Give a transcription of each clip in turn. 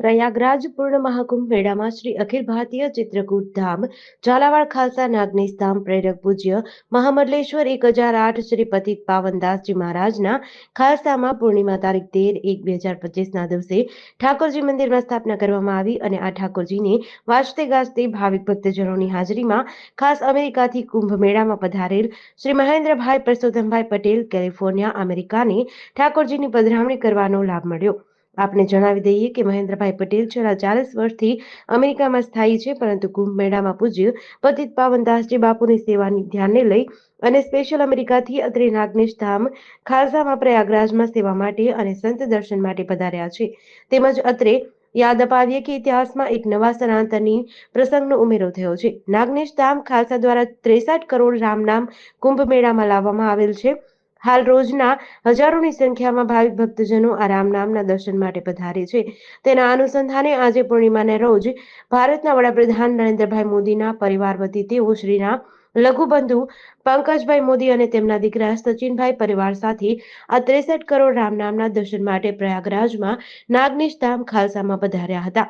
પ્રયાગરાજ પૂર્ણ મહાકુંભ મેળામાં શ્રી અખિલ ભારતીય ચિત્રકૂટ ધામ, ઝાલાવાડ ખાલસા નાગનેશ ધામ, પ્રેરક પૂજ્ય મહામંડલેશ્વર એક હજાર આઠ શ્રી પતિત પાવનદાસજી મહારાજના ખાલસામાં પૂર્ણિમા તારીખ તેર એક બે હજાર પચીસના દિવસે ઠાકોરજી મંદિરમાં સ્થાપના કરવામાં આવી અને આ ઠાકોરજીને વાજતે ગાજતે ભાવિક ભક્તજનોની હાજરીમાં ખાસ અમેરિકાથી કુંભ મેળામાં પધારેલ શ્રી મહેન્દ્રભાઈ પરસોત્તમભાઈ પટેલ, કેલિફોર્નિયા, અમેરિકાને ઠાકોરજીની પધરામણી કરવાનો લાભ મળ્યો. આપને જણાવી દઈએ કે મહેન્દ્રભાઈ પટેલ છેલ્લા ચાલીસ વર્ષથી અમેરિકામાં સ્થાયી છે, પરંતુ કુંભ મેળામાં પૂજ્ય પતિત પાવનદાસજી બાપુની સેવાની ધ્યાને લઈ અને સ્પેશિયલ અમેરિકાથી અત્રે નાગનેશ ધામ ખાલસામાં પ્રયાગરાજમાં સેવા માટે અને સંત દર્શન માટે પધાર્યા છે. તેમજ અત્રે યાદ અપાવીએ કે ઇતિહાસમાં એક નવા સનાતની પ્રસંગનો ઉમેરો થયો છે. નાગનેશ ધામ ખાલસા દ્વારા ત્રેસઠ કરોડ રામનામ કુંભ મેળામાં લાવવામાં આવેલ છે. હાલ રોજના હજારોની સંખ્યામાં ભાવિક ભક્તજનો આ રામ નામના દર્શન માટે પધારે છે. તેના અનુસંધાને આજે પૂર્ણિમાને રોજ ભારતના વડાપ્રધાન નરેન્દ્રભાઈ મોદીના પરિવાર વતી તેઓ શ્રીના લઘુબંધુ પંકજભાઈ મોદી અને તેમના દીકરા સચિનભાઈ પરિવાર સાથે આ ત્રેસઠ કરોડ રામ નામના દર્શન માટે પ્રયાગરાજમાં નાગનેશ ધામ ખાલસામાં પધાર્યા હતા.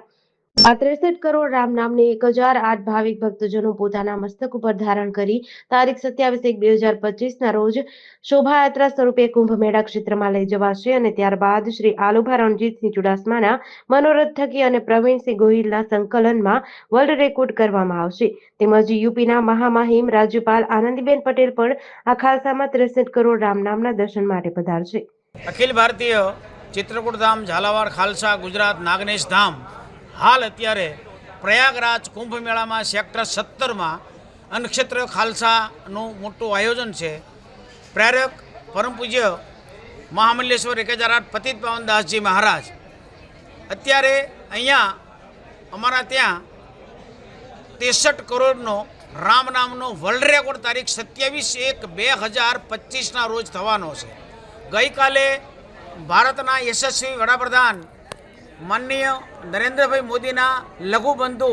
આ ત્રેસઠ કરોડ રામ નામને એક હજાર આઠ ભાવિક ભક્તજનો પોતાના મસ્તક ઉપર ધારણ કરી તારીખ સત્યાવીસ એક બે હજાર પચીસના રોજ શોભાયાત્રા સ્વરૂપે કુંભ મેળા ક્ષેત્રમાં લઈ જવાશે અને ત્યારબાદ શ્રી આલુભા રણજીતસિંહ ચુડાસમાના મનોરથ થકી અને પ્રવીણસિંહ ગોહિલના સંકલનમાં વર્લ્ડ રેકોર્ડ કરવામાં આવશે. તેમજ યુપીના મહામહિમ રાજ્યપાલ આનંદીબેન પટેલ પણ આ ખાલસામાં ત્રેસઠ કરોડ રામ નામના દર્શન માટે પધારશે. અખિલ ભારતીય ચિત્રકૂટ ધામ ઝાલાવાડ ખાલસા ગુજરાત નાગનેશ ધામ હાલ અત્યારે પ્રયાગરાજ કુંભ મેળામાં સેક્ટર સત્તરમાં અનક્ષેત્ર ખાલસાનું મોટું આયોજન છે. પ્રેરક પરમ પૂજ્ય મહામલ્લેશ્વર એક હજાર આઠ પતિત પાવનદાસજી મહારાજ. અત્યારે અહીંયા અમારા ત્યાં ત્રેસઠ કરોડનો રામ નામનો વર્લ્ડ રેકોર્ડ તારીખ સત્યાવીસ એક બે હજાર પચીસના રોજ થવાનો છે. ગઈકાલે ભારતના યશસ્વી વડાપ્રધાન માનનીય નરેન્દ્રભાઈ મોદીના લઘુબંધુ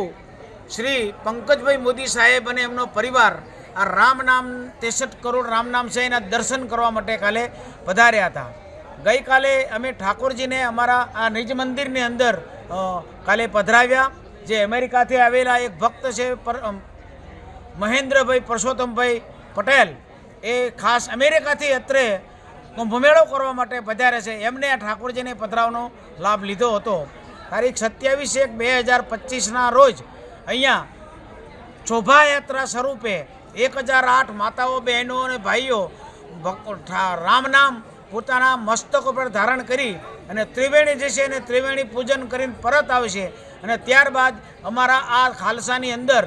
શ્રી પંકજભાઈ મોદી સાહેબ અને એમનો પરિવાર આ રામ નામ ત્રેસઠ કરોડ રામ નામ છે એના દર્શન કરવા માટે કાલે પધાર્યા હતા. ગઈકાલે અમે ઠાકોરજીને અમારા આ નિજ મંદિરની અંદર કાલે પધરાવ્યા, જે અમેરિકાથી આવેલા એક ભક્ત છે મહેન્દ્રભાઈ પરસોત્તમભાઈ પટેલ. એ ખાસ અમેરિકાથી અત્રે કુંભમેળો કરવા માટે પધારે છે. એમને આ ઠાકોરજીને પધરાવનો લાભ લીધો હતો. તારીખ સત્યાવીસ એક બે હજાર પચીસના રોજ અહીંયા શોભાયાત્રા સ્વરૂપે એક હજાર આઠ માતાઓ, બહેનો અને ભાઈઓ રામનામ રામ નામ, પોતાના મસ્તક ઉપર ધારણ કરી અને ત્રિવેણી જશે અને ત્રિવેણી પૂજન કરીને પરત આવશે અને ત્યારબાદ અમારા આ ખાલસાની અંદર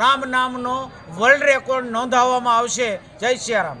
રામ નામનો વર્લ્ડ રેકોર્ડ નોંધાવવામાં આવશે. જય સિયારામ